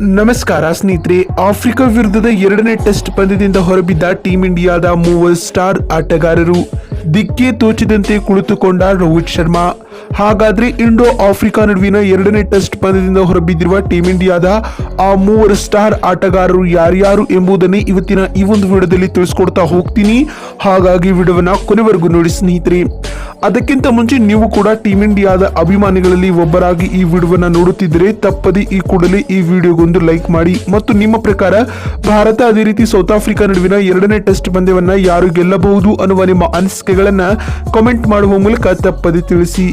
ನಮಸ್ಕಾರ, ಸ್ನೇಹಿತರೆ. ಆಫ್ರಿಕಾ ವಿರುದ್ಧದ ಎರಡನೇ ಟೆಸ್ಟ್ ಪಂದ್ಯದಿಂದ ಹೊರಬಿದ್ದ ಟೀಂ ಇಂಡಿಯಾದ ಮೂವರು ಸ್ಟಾರ್ ಆಟಗಾರರು. ದಿಕ್ಕೆ ತೋಚಿದಂತೆ ಕುಳಿತುಕೊಂಡ ರೋಹಿತ್ ಶರ್ಮಾ. ಹಾಗಾದ್ರೆ ಇಂಡೋ ಆಫ್ರಿಕಾ ನಡುವಿನ ಎರಡನೇ ಟೆಸ್ಟ್ ಪಂದ್ಯದಿಂದ ಹೊರಬಿದ್ದಿರುವ ಟೀಂ ಇಂಡಿಯಾದ ಆ ಮೂವರು ಸ್ಟಾರ್ ಆಟಗಾರರು ಯಾರ್ಯಾರು ಎಂಬುದನ್ನೇ ಇವತ್ತಿನ ಈ ಒಂದು ವಿಡಿಯೋದಲ್ಲಿ ತಿಳಿಸ್ಕೊಡ್ತಾ ಹೋಗ್ತೀನಿ. ಹಾಗಾಗಿ ವಿಡಿಯೋವನ್ನ ಕೊನೆವರೆಗೂ ನೋಡಿ, ಸ್ನೇಹಿತರೆ. ಅದಕ್ಕಿಂತ ಮುಂಚೆ ನೀವು ಕೂಡ ಟೀಮ್ ಇಂಡಿಯಾದ ಅಭಿಮಾನಿಗಳಲ್ಲಿ ಒಬ್ಬರಾಗಿ ಈ ವಿಡಿಯೋವನ್ನು ನೋಡುತ್ತಿದ್ದರೆ ತಪ್ಪದೆ ಈ ಕೂಡಲೇ ಈ ವಿಡಿಯೋಗೊಂದು ಲೈಕ್ ಮಾಡಿ ಮತ್ತು ನಿಮ್ಮ ಪ್ರಕಾರ ಭಾರತ ಅದೇ ರೀತಿ ಸೌತ್ ಆಫ್ರಿಕಾ ನಡುವಿನ ಎರಡನೇ ಟೆಸ್ಟ್ ಪಂದ್ಯವನ್ನ ಯಾರು ಗೆಲ್ಲಬಹುದು ಅನ್ನುವ ನಿಮ್ಮ ಅನಿಸಿಕೆಗಳನ್ನು ಕಾಮೆಂಟ್ ಮಾಡುವ ಮೂಲಕ ತಪ್ಪದೆ ತಿಳಿಸಿ.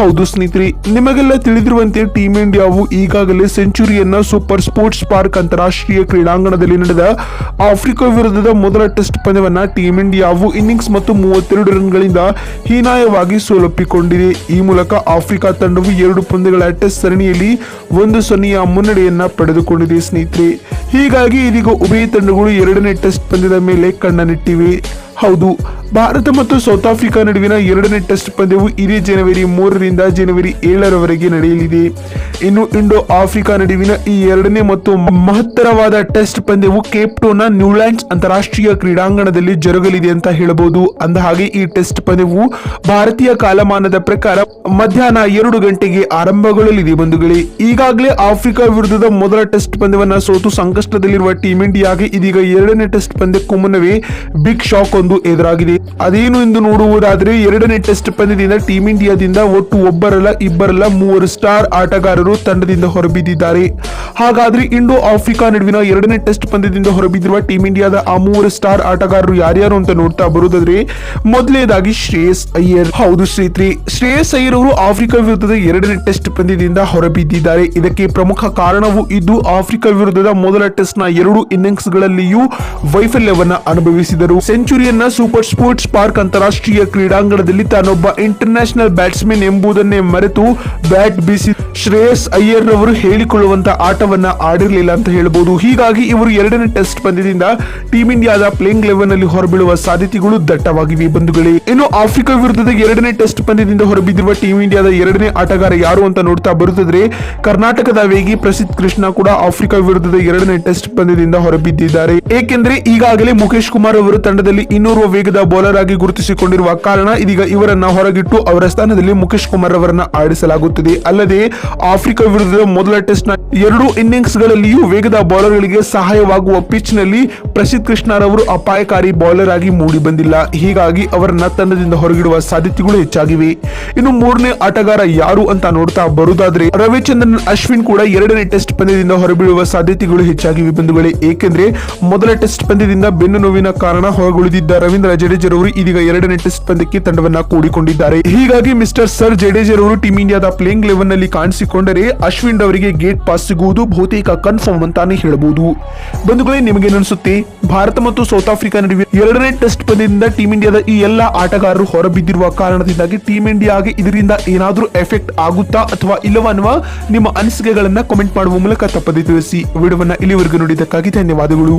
ಹೌದು ಸ್ನೇಹಿತರೆ, ನಿಮಗೆಲ್ಲ ತಿಳಿದಿರುವಂತೆ ಟೀಮ್ ಇಂಡಿಯಾವು ಈಗಾಗಲೇ ಸೆಂಚುರಿಯನ್ನ ಸೂಪರ್ ಸ್ಪೋರ್ಟ್ಸ್ ಪಾರ್ಕ್ ಅಂತಾರಾಷ್ಟ್ರೀಯ ಕ್ರೀಡಾಂಗಣದಲ್ಲಿ ನಡೆದ ಆಫ್ರಿಕಾ ವಿರುದ್ಧದ ಮೊದಲ ಟೆಸ್ಟ್ ಪಂದ್ಯವನ್ನ ಟೀಮ್ ಇಂಡಿಯಾವು ಇನ್ನಿಂಗ್ಸ್ ಮತ್ತು ಮೂವತ್ತೆರಡು ರನ್ಗಳಿಂದ ಹೀನಾಯವಾಗಿ ಸೋಲೊಪ್ಪಿಕೊಂಡಿದೆ. ಈ ಮೂಲಕ ಆಫ್ರಿಕಾ ತಂಡವು ಎರಡು ಪಂದ್ಯಗಳ ಟೆಸ್ಟ್ ಸರಣಿಯಲ್ಲಿ ಒಂದು ಸೊನ್ನೆಯ ಮುನ್ನಡೆಯನ್ನ ಪಡೆದುಕೊಂಡಿದೆ ಸ್ನೇಹಿತರೆ. ಹೀಗಾಗಿ ಇದೀಗ ಉಭಯ ತಂಡಗಳು ಎರಡನೇ ಟೆಸ್ಟ್ ಪಂದ್ಯದ ಮೇಲೆ ಕಣ್ಣನಿಟ್ಟಿವೆ. ಹೌದು. ಭಾರತ ಮತ್ತು ಸೌತ್ ಆಫ್ರಿಕಾ ನಡುವಿನ ಎರಡನೇ ಟೆಸ್ಟ್ ಪಂದ್ಯವು ಇದೇ ಜನವರಿ ಮೂರರಿಂದ ಜನವರಿ ಏಳರವರೆಗೆ ನಡೆಯಲಿದೆ. ಇನ್ನು ಇಂಡೋ ಆಫ್ರಿಕಾ ನಡುವಿನ ಈ ಎರಡನೇ ಮತ್ತು ಮಹತ್ತರವಾದ ಟೆಸ್ಟ್ ಪಂದ್ಯವು ಕೇಪ್ ಟೌನ್ನ ನ್ಯೂಲ್ಯಾಂಡ್ಸ್ ಅಂತಾರಾಷ್ಟ್ರೀಯ ಕ್ರೀಡಾಂಗಣದಲ್ಲಿ ಜರುಗಲಿದೆ ಅಂತ ಹೇಳಬಹುದು. ಅಂದ ಹಾಗೆ ಈ ಟೆಸ್ಟ್ ಪಂದ್ಯವು ಭಾರತೀಯ ಕಾಲಮಾನದ ಪ್ರಕಾರ ಮಧ್ಯಾಹ್ನ ಎರಡು ಗಂಟೆಗೆ ಆರಂಭಗೊಳ್ಳಲಿದೆ ಬಂಧುಗಳೇ. ಈಗಾಗಲೇ ಆಫ್ರಿಕಾ ವಿರುದ್ಧದ ಮೊದಲ ಟೆಸ್ಟ್ ಪಂದ್ಯವನ್ನ ಸೋತು ಸಂಕಷ್ಟದಲ್ಲಿರುವ ಟೀಂ ಇಂಡಿಯಾಗೆ ಇದೀಗ ಎರಡನೇ ಟೆಸ್ಟ್ ಪಂದ್ಯಕ್ಕೂ ಮುನ್ನವೇ ಬಿಗ್ ಶಾಕ್ ಒಂದು ಎದುರಾಗಿದೆ. ಅದೇನು ಎಂದು ನೋಡುವುದಾದರೆ, ಎರಡನೇ ಟೆಸ್ಟ್ ಪಂದ್ಯದಿಂದ ಟೀಂ ಇಂಡಿಯಾದಿಂದ ಒಟ್ಟು ಒಬ್ಬರಲ್ಲ, ಇಬ್ಬರಲ್ಲ ಮೂವರು ಸ್ಟಾರ್ ಆಟಗಾರರು ತಂಡದಿಂದ ಹೊರಬಿದ್ದಿದ್ದಾರೆ. ಹಾಗಾದ್ರೆ ಇಂಡೋ ಆಫ್ರಿಕಾ ನಡುವಿನ ಎರಡನೇ ಟೆಸ್ಟ್ ಪಂದ್ಯದಿಂದ ಹೊರಬಿದ್ದಿರುವ ಟೀಂ ಇಂಡಿಯಾದ ಆ ಮೂವರು ಸ್ಟಾರ್ ಆಟಗಾರರು ಯಾರ್ಯಾರು ಅಂತ ನೋಡ್ತಾ ಬರುವುದಾದ್ರೆ ಮೊದಲನೇದಾಗಿ ಶ್ರೇಯಸ್ ಅಯ್ಯರ್. ಹೌದು ಶ್ರೀತ್ರಿ ಶ್ರೇಯಸ್ ಅಯ್ಯರ್ ಅವರು ಆಫ್ರಿಕಾ ವಿರುದ್ಧದ ಎರಡನೇ ಟೆಸ್ಟ್ ಪಂದ್ಯದಿಂದ ಹೊರಬಿದ್ದಿದ್ದಾರೆ. ಇದಕ್ಕೆ ಪ್ರಮುಖ ಕಾರಣವೂ ಇದ್ದು, ಆಫ್ರಿಕಾ ವಿರುದ್ಧದ ಮೊದಲ ಟೆಸ್ಟ್ನ ಎರಡು ಇನ್ನಿಂಗ್ಸ್ ಗಳಲ್ಲಿಯೂ ವೈಫಲ್ಯವನ್ನ ಅನುಭವಿಸಿದರು. ಸೆಂಚುರಿಯನ್ನ ಸೂಪರ್ ಸ್ಪೋರ್ಟ್ಸ್ ಪಾರ್ಕ್ ಅಂತಾರಾಷ್ಟ್ರೀಯ ಕ್ರೀಡಾಂಗಣದಲ್ಲಿ ತಾನೊಬ್ಬ ಇಂಟರ್ನ್ಯಾಷನಲ್ ಬ್ಯಾಟ್ಸ್ಮನ್ ಎಂಬುದನ್ನೇ ಮರೆತು ಬ್ಯಾಟ್ ಬೀಸಿ ಶ್ರೇಯಸ್ ಅಯ್ಯರ್ ಅವರು ಹೇಳಿಕೊಳ್ಳುವಂತ ಆಟವನ್ನ ಆಡಿರಲಿಲ್ಲ ಅಂತ ಹೇಳಬಹುದು ಹೀಗಾಗಿ ಇವರು ಎರಡನೇ ಟೆಸ್ಟ್ ಪಂದ್ಯದಿಂದ ಟೀಮ್ ಇಂಡಿಯಾದ ಪ್ಲೇಯಿಂಗ್ ಲೆವೆನ್ ಅಲ್ಲಿ ಹೊರಬೀಳುವ ಸಾಧ್ಯತೆಗಳು ದಟ್ಟವಾಗಿವೆ ಬಂಧುಗಳೇ. ಇನ್ನು ಆಫ್ರಿಕಾ ವಿರುದ್ಧದ ಎರಡನೇ ಟೆಸ್ಟ್ ಪಂದ್ಯದಿಂದ ಹೊರಬಿದ್ದಿರುವ ಟೀಮ್ ಇಂಡಿಯಾದ ಎರಡನೇ ಆಟಗಾರ ಯಾರು ಅಂತ ನೋಡ್ತಾ ಬರುತ್ತಿದ್ರೆ, ಕರ್ನಾಟಕದ ವೇಗಿ ಪ್ರಸಿದ್ಧ ಕೃಷ್ಣ ಕೂಡ ಆಫ್ರಿಕಾ ವಿರುದ್ಧದ ಎರಡನೇ ಟೆಸ್ಟ್ ಪಂದ್ಯದಿಂದ ಹೊರಬಿದ್ದಿದ್ದಾರೆ. ಏಕೆಂದ್ರೆ ಈಗಾಗಲೇ ಮುಖೇಶ್ ಕುಮಾರ್ ಅವರು ತಂಡದಲ್ಲಿ ಇನ್ನೋರ್ವ ವೇಗದ ಬೌಲರ್ ಆಗಿ ಗುರುತಿಸಿಕೊಂಡಿರುವ ಕಾರಣ ಇದೀಗ ಇವರನ್ನ ಹೊರಗಿಟ್ಟು ಅವರ ಸ್ಥಾನದಲ್ಲಿ ಮುಖೇಶ್ ಕುಮಾರ್ ಅವರನ್ನ ಆಡಿಸಲಾಗುತ್ತದೆ. ಅಲ್ಲದೆ ಆಫ್ರಿಕಾ ವಿರುದ್ಧದ ಮೊದಲ ಟೆಸ್ಟ್ನ ಎರಡು ಇನ್ನಿಂಗ್ಸ್ ಗಳಲ್ಲಿಯೂ ವೇಗದ ಬೌಲರ್ ಗಳಿಗೆ ಸಹಾಯವಾಗುವ ಪಿಚ್ನಲ್ಲಿ ಪ್ರಸಿದ್ಧ ಕೃಷ್ಣರವರು ಅಪಾಯಕಾರಿ ಬೌಲರ್ ಆಗಿ ಮೂಡಿ ಬಂದಿಲ್ಲ ಹೀಗಾಗಿ ಅವರನ್ನ ತಂಡದಿಂದ ಹೊರಗಿಡುವ ಸಾಧ್ಯತೆಗಳು ಹೆಚ್ಚಾಗಿವೆ. ಇನ್ನು ಮೂರನೇ ಆಟಗಾರ ಯಾರು ಅಂತ ನೋಡ್ತಾ ಬರುವುದಾದ್ರೆ ರವಿಚಂದ್ರನ್, ಅಶ್ವಿನ್ ಕೂಡ ಎರಡನೇ ಟೆಸ್ಟ್ ಪಂದ್ಯದಿಂದ ಹೊರಬೀಳುವ ಸಾಧ್ಯತೆಗಳು ಹೆಚ್ಚಾಗಿವೆ ಬಂಧುಗಳೇ. ಏಕೆಂದ್ರೆ ಮೊದಲ ಟೆಸ್ಟ್ ಪಂದ್ಯದಿಂದ ಬೆನ್ನು ನೋವಿನ ಕಾರಣ ಹೊರಗುಳಿದಿದ್ದ ರವೀಂದ್ರ ಜಡೇಜರವರು ಇದೀಗ ಎರಡನೇ ಟೆಸ್ಟ್ ಪಂದ್ಯಕ್ಕೆ ತಂಡವನ್ನ ಕೂಡಿಕೊಂಡಿದ್ದಾರೆ. ಹೀಗಾಗಿ ಮಿಸ್ಟರ್ ಸರ್ ಜಡೇಜರವರು ಟೀಂ ಇಂಡಿಯಾದ ಪ್ಲೇಯಿಂಗ್ ಲೆವೆನ್ನಲ್ಲಿ ಕಾಣಿಸಿಕೊಂಡರೆ ಅಶ್ವಿನ್ ಅವರಿಗೆ ಗೇಟ್ ಪಾಸ್ ಸಿಗುವುದು ಬಹುತೇಕ ಕನ್ಫರ್ಮ್ ಅಂತಾನೆ ಹೇಳಬಹುದು. ಬಂಧುಗಳೇ, ನಿಮಗೆ ಅನಿಸುತ್ತೆ ಭಾರತ ಮತ್ತು ಸೌತ್ ಆಫ್ರಿಕಾ ನಡುವೆ ಎರಡನೇ ಟೆಸ್ಟ್ ಪಂದ್ಯದಿಂದ ಟೀಂ ಇಂಡಿಯಾದ ಈ ಎಲ್ಲಾ ಆಟಗಾರರು ಹೊರಬಿದ್ದಿರುವ ಕಾರಣದಿಂದಾಗಿ ಟೀಂ ಇಂಡಿಯಾಗೆ ಇದರಿಂದ ಏನಾದರೂ ಎಫೆಕ್ಟ್ ಆಗುತ್ತಾ ಅಥವಾ ಇಲ್ಲವಾ ಅನ್ನುವ ನಿಮ್ಮ ಅನಿಸಿಕೆಗಳನ್ನ ಕಾಮೆಂಟ್ ಮಾಡುವ ಮೂಲಕ ತಪ್ಪದೆ ತಿಳಿಸಿ. ವಿಡಿಯೋವನ್ನ ಇಲ್ಲಿವರೆಗೂ ನೋಡಿದ್ದಕ್ಕಾಗಿ ಧನ್ಯವಾದಗಳು.